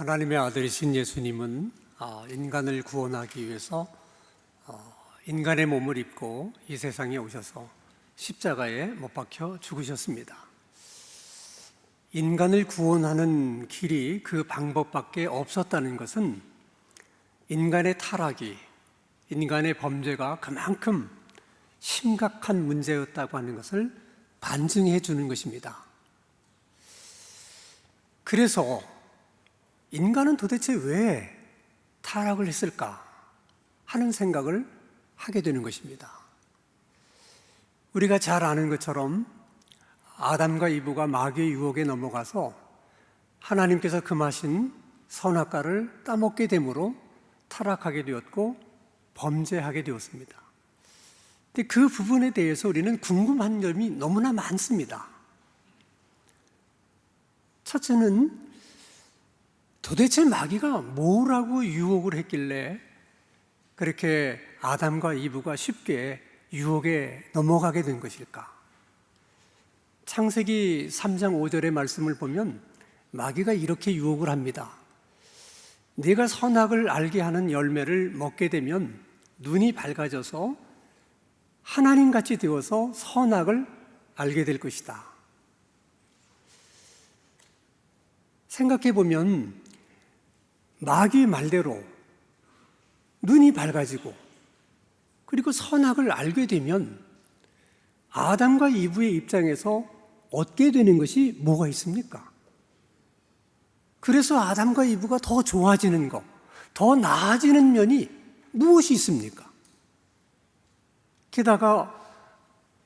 하나님의 아들이신 예수님은 아, 인간을 구원하기 위해서 어, 인간의 몸을 입고 이 세상에 오셔서 십자가에 못 박혀 죽으셨습니다. 인간을 구원하는 길이 그 방법밖에 없었다는 것은 인간의 타락이 인간의 범죄가 그만큼 심각한 문제였다고 하는 것을 반증해 주는 것입니다. 그래서 인간은 도대체 왜 타락을 했을까 하는 생각을 하게 되는 것입니다. 우리가 잘 아는 것처럼 아담과 이브가 마귀의 유혹에 넘어가서 하나님께서 금하신 선악과를 따먹게 되므로 타락하게 되었고 범죄하게 되었습니다. 근데 그 부분에 대해서 우리는 궁금한 점이 너무나 많습니다. 첫째는 도대체 마귀가 뭐라고 유혹을 했길래 그렇게 아담과 이브가 쉽게 유혹에 넘어가게 된 것일까? 창세기 3장 5절의 말씀을 보면 마귀가 이렇게 유혹을 합니다. 네가 선악을 알게 하는 열매를 먹게 되면 눈이 밝아져서 하나님 같이 되어서 선악을 알게 될 것이다. 생각해 보면 마귀 말대로 눈이 밝아지고 그리고 선악을 알게 되면 아담과 이브의 입장에서 얻게 되는 것이 뭐가 있습니까? 그래서 아담과 이브가 더 좋아지는 것, 더 나아지는 면이 무엇이 있습니까? 게다가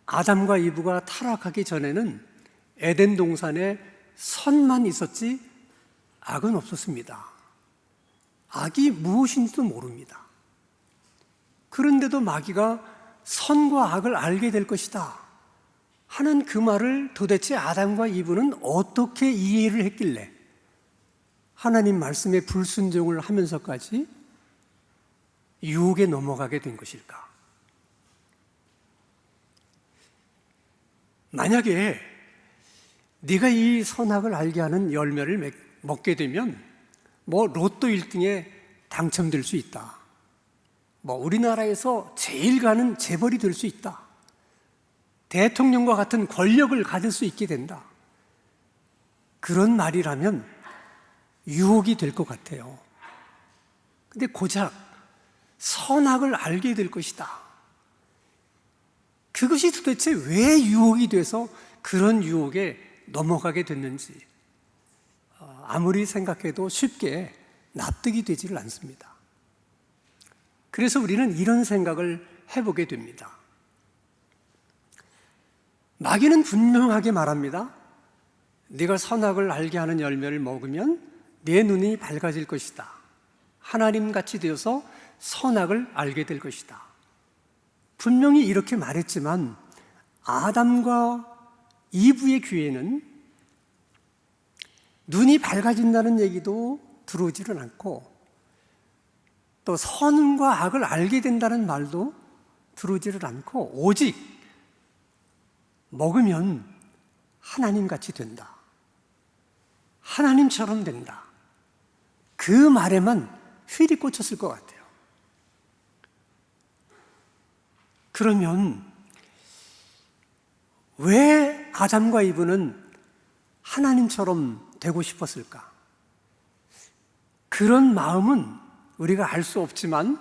아담과 이브가 타락하기 전에는 에덴 동산에 선만 있었지 악은 없었습니다. 악이 무엇인지도 모릅니다. 그런데도 마귀가 선과 악을 알게 될 것이다 하는 그 말을 도대체 아담과 이브는 어떻게 이해를 했길래 하나님 말씀에 불순종을 하면서까지 유혹에 넘어가게 된 것일까? 만약에 네가 이 선악을 알게 하는 열매를 먹게 되면 뭐 로또 1등에 당첨될 수 있다. 뭐 우리나라에서 제일 가는 재벌이 될 수 있다. 대통령과 같은 권력을 가질 수 있게 된다. 그런 말이라면 유혹이 될 것 같아요. 근데 고작 선악을 알게 될 것이다. 그것이 도대체 왜 유혹이 돼서 그런 유혹에 넘어가게 됐는지 어, 아무리 생각해도 쉽게 납득이 되지를 않습니다. 그래서 우리는 이런 생각을 해보게 됩니다. 마귀는 분명하게 말합니다. 네가 선악을 알게 하는 열매를 먹으면 내 눈이 밝아질 것이다. 하나님 같이 되어서 선악을 알게 될 것이다. 분명히 이렇게 말했지만 아담과 이브의 귀에는 눈이 밝아진다는 얘기도 들어오지는 않고 또 선과 악을 알게 된다는 말도 들어오지를 않고 오직 먹으면 하나님 같이 된다. 하나님처럼 된다. 그 말에만 휠이 꽂혔을 것 같아요. 그러면 왜 아담과 이브는 하나님처럼 되고 싶었을까? 그런 마음은 우리가 알 수 없지만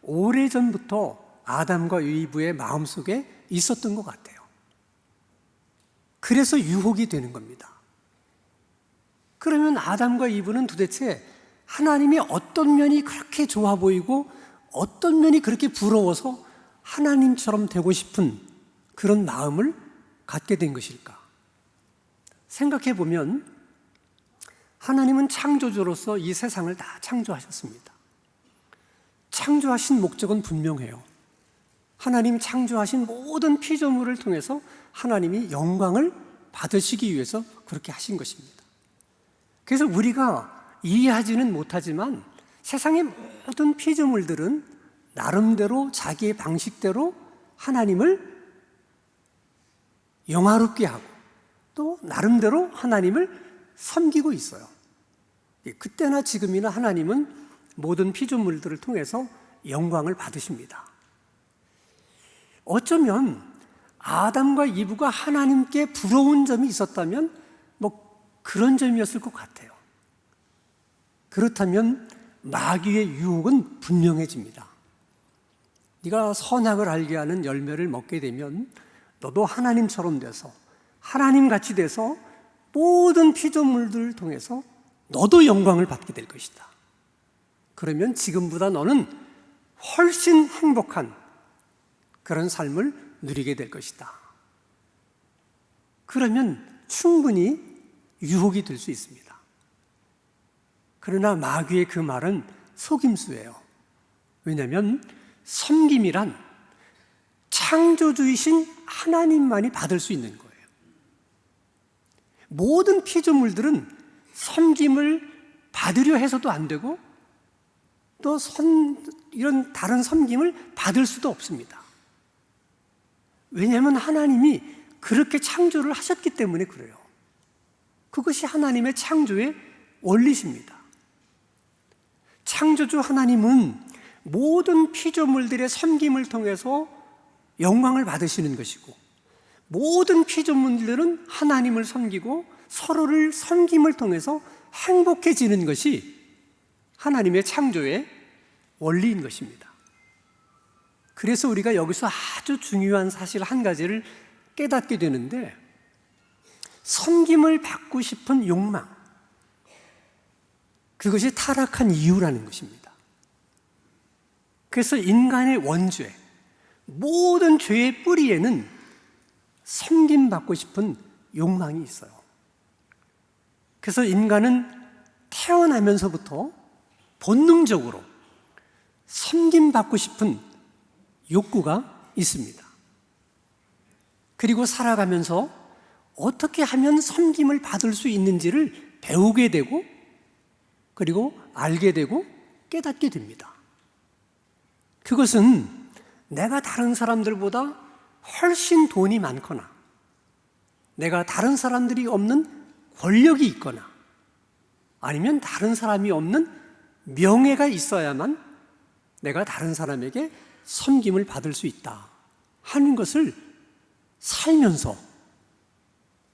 오래전부터 아담과 이브의 마음속에 있었던 것 같아요. 그래서 유혹이 되는 겁니다. 그러면 아담과 이브는 도대체 하나님의 어떤 면이 그렇게 좋아 보이고 어떤 면이 그렇게 부러워서 하나님처럼 되고 싶은 그런 마음을 갖게 된 것일까? 생각해 보면 하나님은 창조주로서 이 세상을 다 창조하셨습니다. 창조하신 목적은 분명해요. 하나님 창조하신 모든 피조물을 통해서 하나님이 영광을 받으시기 위해서 그렇게 하신 것입니다. 그래서 우리가 이해하지는 못하지만 세상의 모든 피조물들은 나름대로 자기의 방식대로 하나님을 영화롭게 하고 또 나름대로 하나님을 섬기고 있어요. 예, 그때나 지금이나 하나님은 모든 피조물들을 통해서 영광을 받으십니다. 어쩌면 아담과 이브가 하나님께 부러운 점이 있었다면 뭐 그런 점이었을 것 같아요. 그렇다면 마귀의 유혹은 분명해집니다. 네가 선악을 알게 하는 열매를 먹게 되면 너도 하나님처럼 돼서 하나님 같이 돼서 모든 피조물들을 통해서 너도 영광을 받게 될 것이다. 그러면 지금보다 너는 훨씬 행복한 그런 삶을 누리게 될 것이다. 그러면 충분히 유혹이 될 수 있습니다. 그러나 마귀의 그 말은 속임수예요. 왜냐하면 섬김이란 창조주이신 하나님만이 받을 수 있는 거예요. 모든 피조물들은 섬김을 받으려 해서도 안 되고 또 선, 이런 다른 섬김을 받을 수도 없습니다. 왜냐하면 하나님이 그렇게 창조를 하셨기 때문에 그래요. 그것이 하나님의 창조의 원리십니다. 창조주 하나님은 모든 피조물들의 섬김을 통해서 영광을 받으시는 것이고 모든 피조물들은 하나님을 섬기고 서로를 섬김을 통해서 행복해지는 것이 하나님의 창조의 원리인 것입니다. 그래서 우리가 여기서 아주 중요한 사실 한 가지를 깨닫게 되는데 섬김을 받고 싶은 욕망 그것이 타락한 이유라는 것입니다. 그래서 인간의 원죄 모든 죄의 뿌리에는 섬김 받고 싶은 욕망이 있어요. 그래서 인간은 태어나면서부터 본능적으로 섬김 받고 싶은 욕구가 있습니다. 그리고 살아가면서 어떻게 하면 섬김을 받을 수 있는지를 배우게 되고 그리고 알게 되고 깨닫게 됩니다. 그것은 내가 다른 사람들보다 훨씬 돈이 많거나 내가 다른 사람들이 없는 권력이 있거나 아니면 다른 사람이 없는 명예가 있어야만 내가 다른 사람에게 섬김을 받을 수 있다 하는 것을 살면서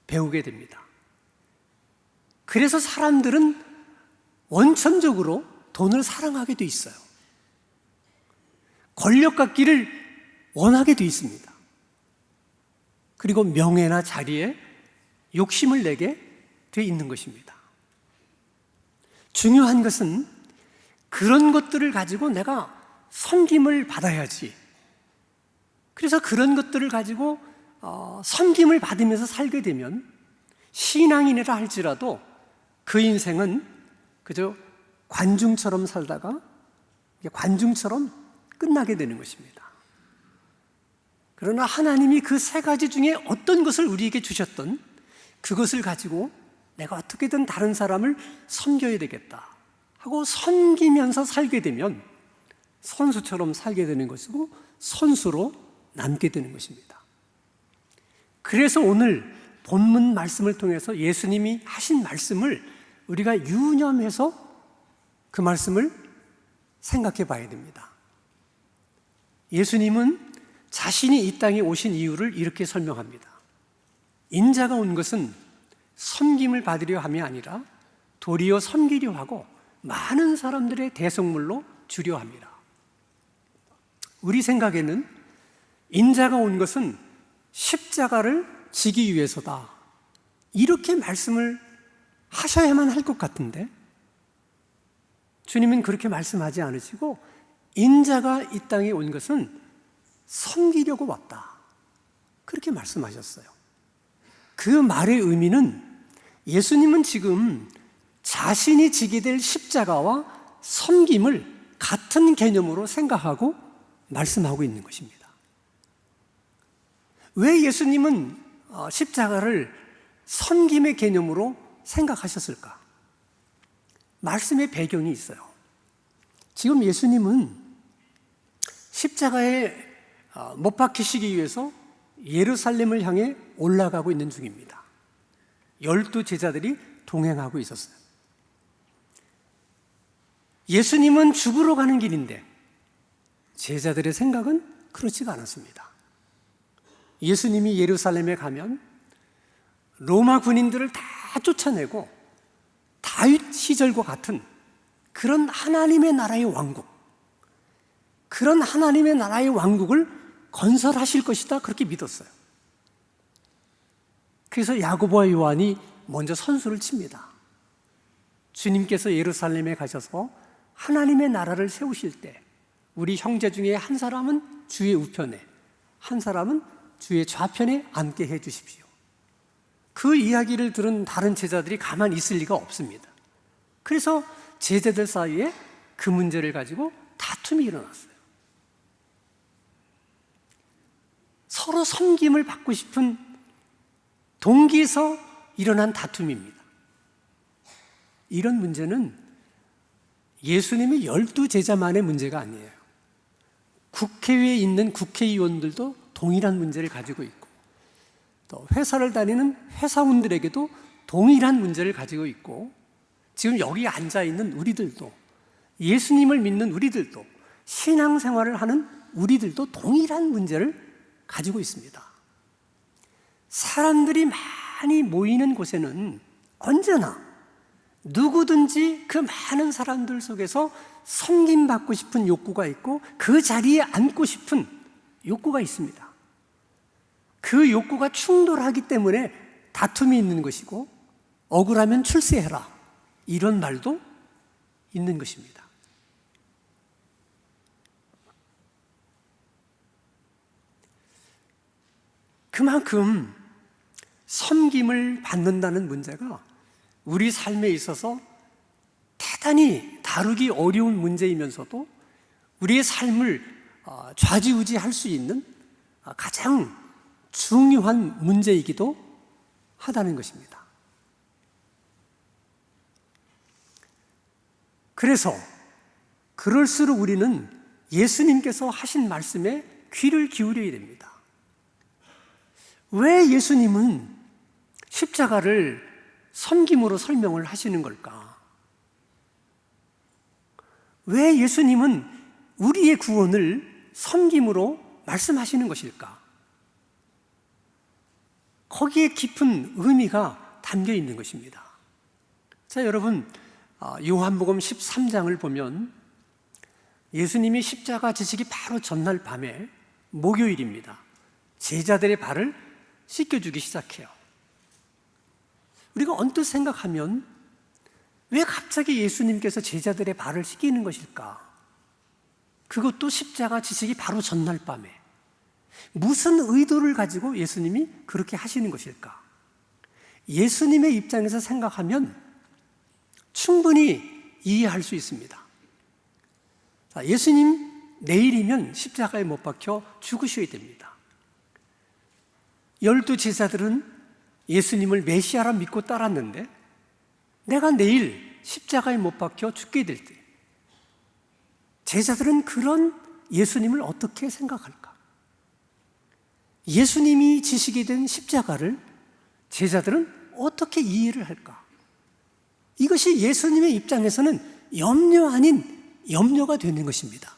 배우게 됩니다. 그래서 사람들은 원천적으로 돈을 사랑하게 돼 있어요. 권력 갖기를 원하게 돼 있습니다. 그리고 명예나 자리에 욕심을 내게 돼 있는 것입니다. 중요한 것은 그런 것들을 가지고 내가 섬김을 받아야지. 그래서 그런 것들을 가지고 어, 섬김을 받으면서 살게 되면 신앙인이라 할지라도 그 인생은 그저 관중처럼 살다가 관중처럼 끝나게 되는 것입니다. 그러나 하나님이 그 세 가지 중에 어떤 것을 우리에게 주셨던 그것을 가지고 내가 어떻게든 다른 사람을 섬겨야 되겠다 하고 섬기면서 살게 되면 선수처럼 살게 되는 것이고 선수로 남게 되는 것입니다. 그래서 오늘 본문 말씀을 통해서 예수님이 하신 말씀을 우리가 유념해서 그 말씀을 생각해 봐야 됩니다. 예수님은 자신이 이 땅에 오신 이유를 이렇게 설명합니다. 인자가 온 것은 섬김을 받으려 함이 아니라 도리어 섬기려 하고 많은 사람들의 대성물로 주려 합니다. 우리 생각에는 인자가 온 것은 십자가를 지기 위해서다. 이렇게 말씀을 하셔야만 할 것 같은데 주님은 그렇게 말씀하지 않으시고 인자가 이 땅에 온 것은 섬기려고 왔다. 그렇게 말씀하셨어요. 그 말의 의미는 예수님은 지금 자신이 지게 될 십자가와 섬김을 같은 개념으로 생각하고 말씀하고 있는 것입니다. 왜 예수님은 어, 십자가를 섬김의 개념으로 생각하셨을까? 말씀의 배경이 있어요. 지금 예수님은 십자가에 어, 못 박히시기 위해서 예루살렘을 향해 올라가고 있는 중입니다. 열두 제자들이 동행하고 있었어요. 예수님은 죽으러 가는 길인데 제자들의 생각은 그렇지가 않았습니다. 예수님이 예루살렘에 가면 로마 군인들을 다 쫓아내고 다윗 시절과 같은 그런 하나님의 나라의 왕국, 그런 하나님의 나라의 왕국을 건설하실 것이다 그렇게 믿었어요. 그래서 야고보와 요한이 먼저 선수를 칩니다. 주님께서 예루살렘에 가셔서 하나님의 나라를 세우실 때 우리 형제 중에 한 사람은 주의 우편에 한 사람은 주의 좌편에 앉게 해 주십시오. 그 이야기를 들은 다른 제자들이 가만히 있을 리가 없습니다. 그래서 제자들 사이에 그 문제를 가지고 다툼이 일어났어요. 서로 섬김을 받고 싶은 동기에서 일어난 다툼입니다. 이런 문제는 예수님의 열두 제자만의 문제가 아니에요. 국회에 있는 국회의원들도 동일한 문제를 가지고 있고, 또 회사를 다니는 회사원들에게도 동일한 문제를 가지고 있고, 지금 여기 앉아 있는 우리들도, 예수님을 믿는 우리들도, 신앙생활을 하는 우리들도 동일한 문제를 가지고 있습니다. 사람들이 많이 모이는 곳에는 언제나 누구든지 그 많은 사람들 속에서 섬김받고 싶은 욕구가 있고 그 자리에 앉고 싶은 욕구가 있습니다. 그 욕구가 충돌하기 때문에 다툼이 있는 것이고 억울하면 출세해라 이런 말도 있는 것입니다. 그만큼 섬김을 받는다는 문제가 우리 삶에 있어서 대단히 다루기 어려운 문제이면서도 우리의 삶을 어, 좌지우지할 수 있는 어, 가장 중요한 문제이기도 하다는 것입니다. 그래서 그럴수록 우리는 예수님께서 하신 말씀에 귀를 기울여야 됩니다. 왜 예수님은 십자가를 섬김으로 설명을 하시는 걸까? 왜 예수님은 우리의 구원을 섬김으로 말씀하시는 것일까? 거기에 깊은 의미가 담겨 있는 것입니다. 자, 여러분, 아, 요한복음 13장을 보면 예수님이 십자가 지시기 바로 전날 밤에 목요일입니다. 제자들의 발을 씻겨주기 시작해요. 우리가 언뜻 생각하면 왜 갑자기 예수님께서 제자들의 발을 씻기는 것일까? 그것도 십자가 지식이 바로 전날 밤에 무슨 의도를 가지고 예수님이 그렇게 하시는 것일까? 예수님의 입장에서 생각하면 충분히 이해할 수 있습니다. 예수님 내일이면 십자가에 못 박혀 죽으셔야 됩니다. 열두 제자들은 예수님을 메시아라 믿고 따랐는데 내가 내일 십자가에 못 박혀 죽게 될 때 제자들은 그런 예수님을 어떻게 생각할까? 예수님이 지시게 된 십자가를 제자들은 어떻게 이해를 할까? 이것이 예수님의 입장에서는 염려 아닌 염려가 되는 것입니다.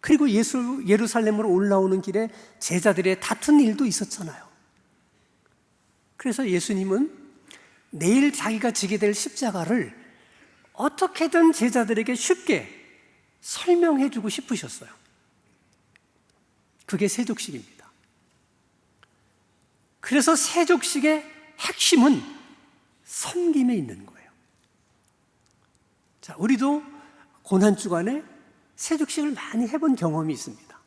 그리고 예수, 예루살렘으로 올라오는 길에 제자들의 다툰 일도 있었잖아요. 그래서 예수님은 내일 자기가 지게 될 십자가를 어떻게든 제자들에게 쉽게 설명해 주고 싶으셨어요. 그게 세족식입니다. 그래서 세족식의 핵심은 섬김에 있는 거예요. 자, 우리도 고난주간에 세족식을 많이 해본 경험이 있습니다.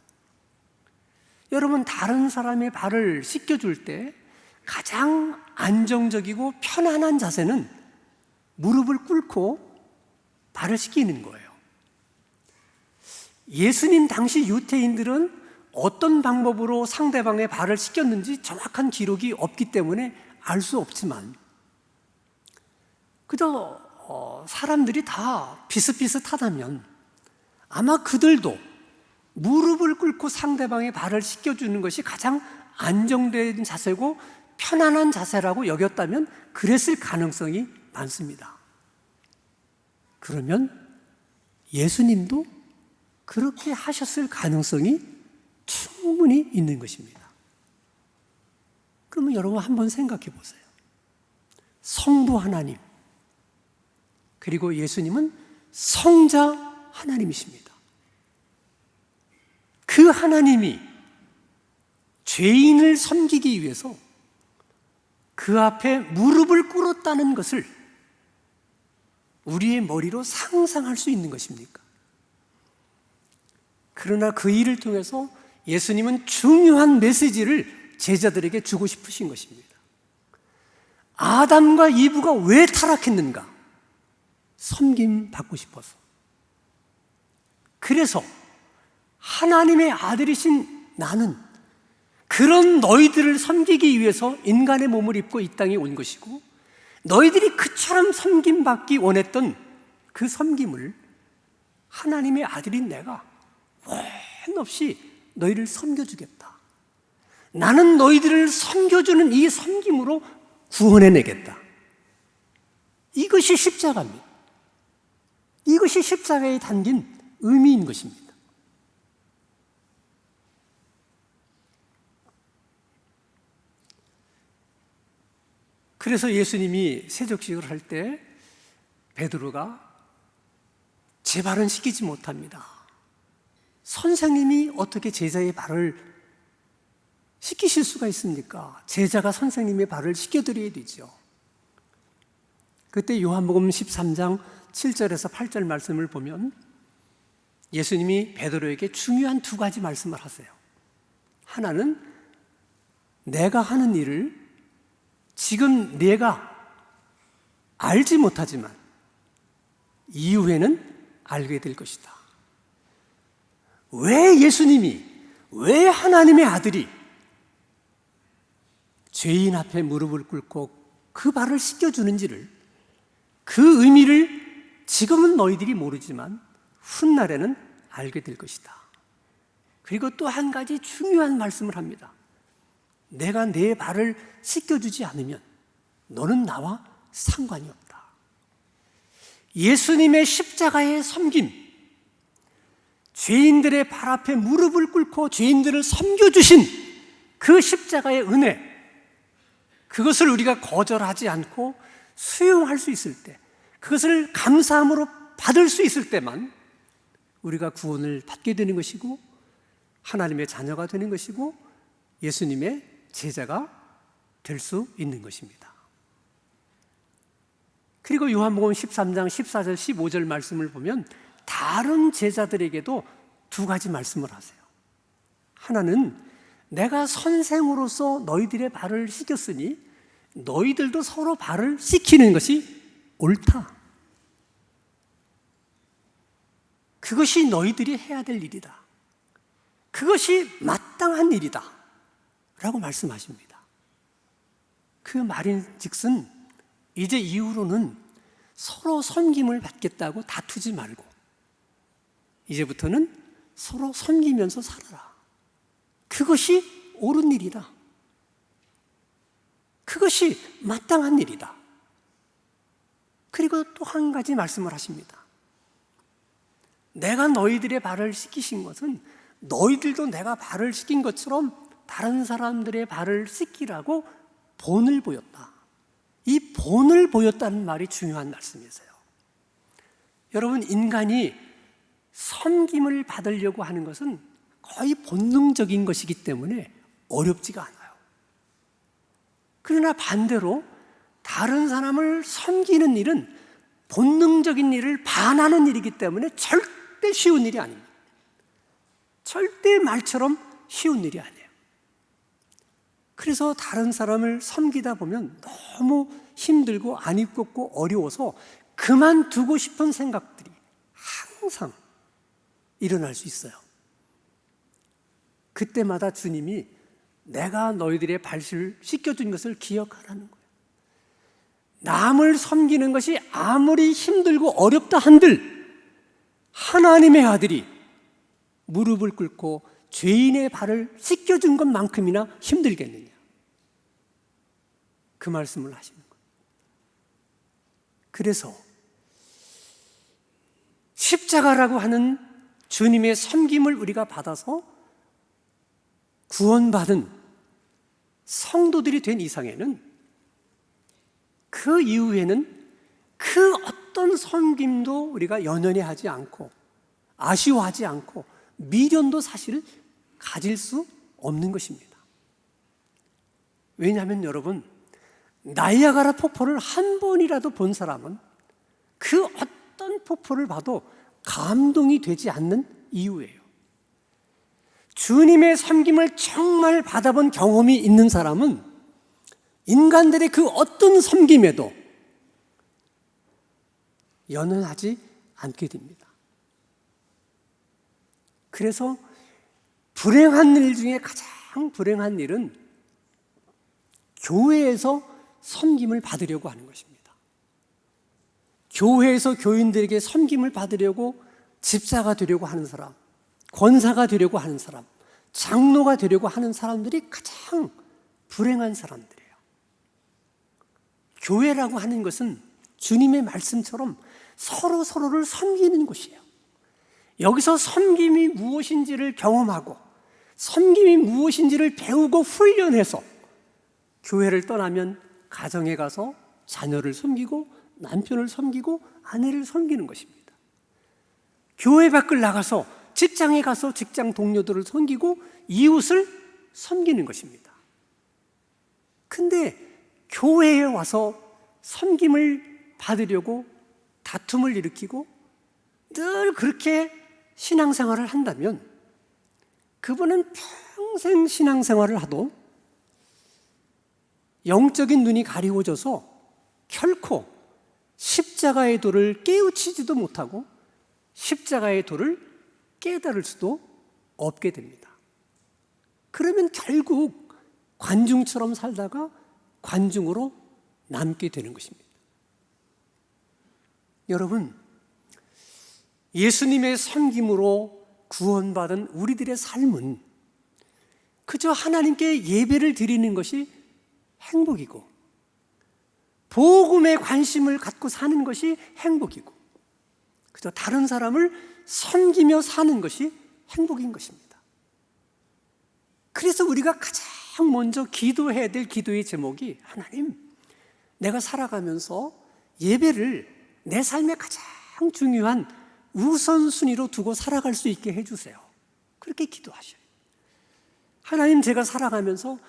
여러분, 다른 사람의 발을 씻겨줄 때 가장 안정적이고 편안한 자세는 무릎을 꿇고 발을 씻기는 거예요. 예수님 당시 유태인들은 어떤 방법으로 상대방의 발을 씻겼는지 정확한 기록이 없기 때문에 알 수 없지만, 그저 어, 사람들이 다 비슷비슷하다면 아마 그들도 무릎을 꿇고 상대방의 발을 씻겨주는 것이 가장 안정된 자세고 편안한 자세라고 여겼다면 그랬을 가능성이 많습니다. 그러면 예수님도 그렇게 하셨을 가능성이 충분히 있는 것입니다. 그러면 여러분 한번 생각해 보세요. 성부 하나님, 그리고 예수님은 성자 하나님이십니다. 그 하나님이 죄인을 섬기기 위해서 그 앞에 무릎을 꿇었다는 것을 우리의 머리로 상상할 수 있는 것입니까? 그러나 그 일을 통해서 예수님은 중요한 메시지를 제자들에게 주고 싶으신 것입니다. 아담과 이브가 왜 타락했는가? 섬김 받고 싶어서. 그래서 하나님의 아들이신 나는 그런 너희들을 섬기기 위해서 인간의 몸을 입고 이 땅에 온 것이고 너희들이 그처럼 섬김 받기 원했던 그 섬김을 하나님의 아들인 내가 한없이 너희를 섬겨주겠다. 나는 너희들을 섬겨주는 이 섬김으로 구원해내겠다. 이것이 십자가입니다. 이것이 십자가에 담긴 의미인 것입니다. 그래서 예수님이 세족식을 할 때 베드로가 제 발은 씻기지 못합니다. 선생님이 어떻게 제자의 발을 씻기실 수가 있습니까? 제자가 선생님의 발을 씻겨드려야 되죠. 그때 요한복음 13장 7절에서 8절 말씀을 보면 예수님이 베드로에게 중요한 두 가지 말씀을 하세요. 하나는 내가 하는 일을 지금 내가 알지 못하지만 이후에는 알게 될 것이다. 왜 예수님이, 왜 하나님의 아들이 죄인 앞에 무릎을 꿇고 그 발을 씻겨주는지를 그 의미를 지금은 너희들이 모르지만 훗날에는 알게 될 것이다. 그리고 또 한 가지 중요한 말씀을 합니다. 내가 내 발을 씻겨주지 않으면 너는 나와 상관이 없다. 예수님의 십자가의 섬김, 죄인들의 발 앞에 무릎을 꿇고 죄인들을 섬겨주신 그 십자가의 은혜, 그것을 우리가 거절하지 않고 수용할 수 있을 때, 그것을 감사함으로 받을 수 있을 때만 우리가 구원을 받게 되는 것이고, 하나님의 자녀가 되는 것이고, 예수님의 제자가 될 수 있는 것입니다. 그리고 요한복음 13장 14절 15절 말씀을 보면 다른 제자들에게도 두 가지 말씀을 하세요. 하나는 내가 선생으로서 너희들의 발을 씻겼으니 너희들도 서로 발을 씻기는 것이 옳다. 그것이 너희들이 해야 될 일이다. 그것이 마땅한 일이다. 라고 말씀하십니다. 그 말인 즉슨 이제 이후로는 서로 섬김을 받겠다고 다투지 말고 이제부터는 서로 섬기면서 살아라. 그것이 옳은 일이다. 그것이 마땅한 일이다. 그리고 또 한 가지 말씀을 하십니다. 내가 너희들의 발을 씻기신 것은 너희들도 내가 발을 씻긴 것처럼 다른 사람들의 발을 씻기라고 본을 보였다. 이 본을 보였다는 말이 중요한 말씀이세요. 여러분, 인간이 섬김을 받으려고 하는 것은 거의 본능적인 것이기 때문에 어렵지가 않아요. 그러나 반대로 다른 사람을 섬기는 일은 본능적인 일을 반하는 일이기 때문에 절대 쉬운 일이 아닙니다. 절대 말처럼 쉬운 일이 아니에요. 그래서 다른 사람을 섬기다 보면 너무 힘들고 안 입고 어려워서 그만두고 싶은 생각들이 항상 일어날 수 있어요. 그때마다 주님이 내가 너희들의 발을 씻겨준 것을 기억하라는 거예요. 남을 섬기는 것이 아무리 힘들고 어렵다 한들 하나님의 아들이 무릎을 꿇고 죄인의 발을 씻겨준 것만큼이나 힘들겠느냐. 그 말씀을 하시는 거예요. 그래서 십자가라고 하는 주님의 섬김을 우리가 받아서 구원받은 성도들이 된 이상에는 그 이후에는 그 어떤 섬김도 우리가 연연해 하지 않고 아쉬워하지 않고 미련도 사실 가질 수 없는 것입니다. 왜냐하면 여러분 나이아가라 폭포를 한 번이라도 본 사람은 그 어떤 폭포를 봐도 감동이 되지 않는 이유예요. 주님의 섬김을 정말 받아본 경험이 있는 사람은 인간들의 그 어떤 섬김에도 연연하지 않게 됩니다. 그래서 불행한 일 중에 가장 불행한 일은 교회에서 섬김을 받으려고 하는 것입니다. 교회에서 교인들에게 섬김을 받으려고 집사가 되려고 하는 사람, 권사가 되려고 하는 사람, 장로가 되려고 하는 사람들이 가장 불행한 사람들이에요. 교회라고 하는 것은 주님의 말씀처럼 서로 서로를 섬기는 곳이에요. 여기서 섬김이 무엇인지를 경험하고 섬김이 무엇인지를 배우고 훈련해서 교회를 떠나면 가정에 가서 자녀를 섬기고 남편을 섬기고 아내를 섬기는 것입니다. 교회 밖을 나가서 직장에 가서 직장 동료들을 섬기고 이웃을 섬기는 것입니다. 근데 교회에 와서 섬김을 받으려고 다툼을 일으키고 늘 그렇게 신앙생활을 한다면 그분은 평생 신앙생활을 하도 영적인 눈이 가리워져서 결코 십자가의 도를 깨우치지도 못하고 십자가의 도를 깨달을 수도 없게 됩니다. 그러면 결국 관중처럼 살다가 관중으로 남게 되는 것입니다. 여러분, 예수님의 섬김으로 구원받은 우리들의 삶은 그저 하나님께 예배를 드리는 것이 행복이고 복음에 관심을 갖고 사는 것이 행복이고 그저 다른 사람을 섬기며 사는 것이 행복인 것입니다. 그래서 우리가 가장 먼저 기도해야 될 기도의 제목이 하나님, 내가 살아가면서 예배를 내 삶의 가장 중요한 우선순위로 두고 살아갈 수 있게 해주세요. 그렇게 기도하셔요. 하나님, 제가 살아가면서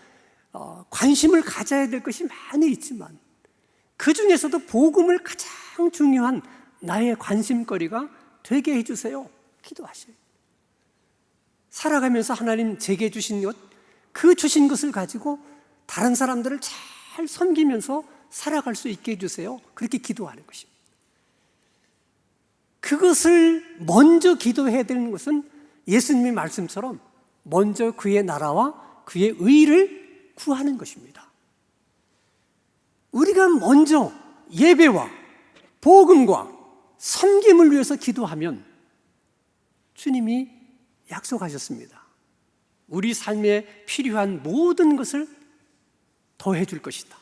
어, 관심을 가져야 될 것이 많이 있지만 그 중에서도 복음을 가장 중요한 나의 관심거리가 되게 해주세요. 기도하셔요. 살아가면서 하나님 제게 주신 것, 그 주신 것을 가지고 다른 사람들을 잘 섬기면서 살아갈 수 있게 해주세요. 그렇게 기도하는 것입니다. 그것을 먼저 기도해야 되는 것은 예수님의 말씀처럼 먼저 그의 나라와 그의 의를 구하는 것입니다. 우리가 먼저 예배와 복음과 섬김을 위해서 기도하면 주님이 약속하셨습니다. 우리 삶에 필요한 모든 것을 더해 줄 것이다.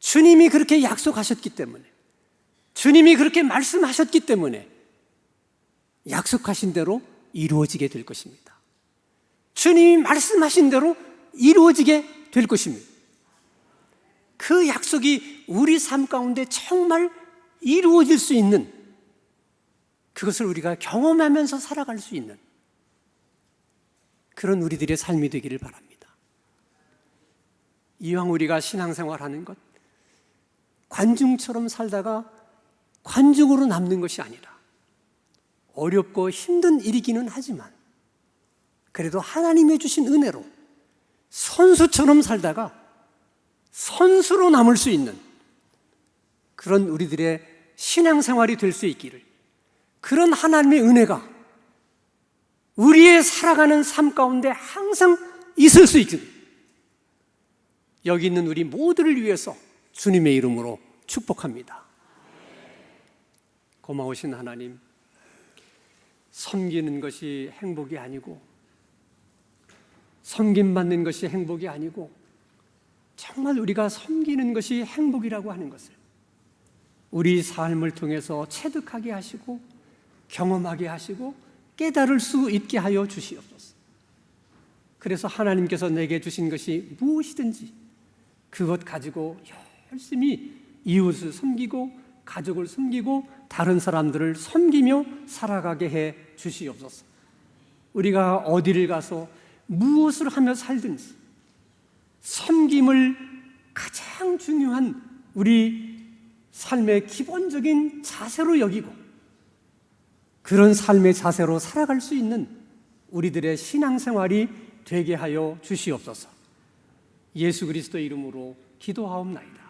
주님이 그렇게 약속하셨기 때문에, 주님이 그렇게 말씀하셨기 때문에 약속하신 대로 이루어지게 될 것입니다. 주님이 말씀하신 대로 이루어지게 될 것입니다. 그 약속이 우리 삶 가운데 정말 이루어질 수 있는 그것을 우리가 경험하면서 살아갈 수 있는 그런 우리들의 삶이 되기를 바랍니다. 이왕 우리가 신앙생활 하는 것, 관중처럼 살다가 관중으로 남는 것이 아니라 어렵고 힘든 일이기는 하지만 그래도 하나님의 주신 은혜로 선수처럼 살다가 선수로 남을 수 있는 그런 우리들의 신앙생활이 될 수 있기를 그런 하나님의 은혜가 우리의 살아가는 삶 가운데 항상 있을 수 있기를 여기 있는 우리 모두를 위해서 주님의 이름으로 축복합니다. 고마우신 하나님, 섬기는 것이 행복이 아니고, 섬김 받는 것이 행복이 아니고, 정말 우리가 섬기는 것이 행복이라고 하는 것을 우리 삶을 통해서 체득하게 하시고 경험하게 하시고 깨달을 수 있게 하여 주시옵소서. 그래서 하나님께서 내게 주신 것이 무엇이든지 그것 가지고 열심히 이웃을 섬기고 가족을 섬기고 다른 사람들을 섬기며 살아가게 해 주시옵소서. 우리가 어디를 가서 무엇을 하며 살든지 섬김을 가장 중요한 우리 삶의 기본적인 자세로 여기고 그런 삶의 자세로 살아갈 수 있는 우리들의 신앙생활이 되게 하여 주시옵소서. 예수 그리스도 이름으로 기도하옵나이다.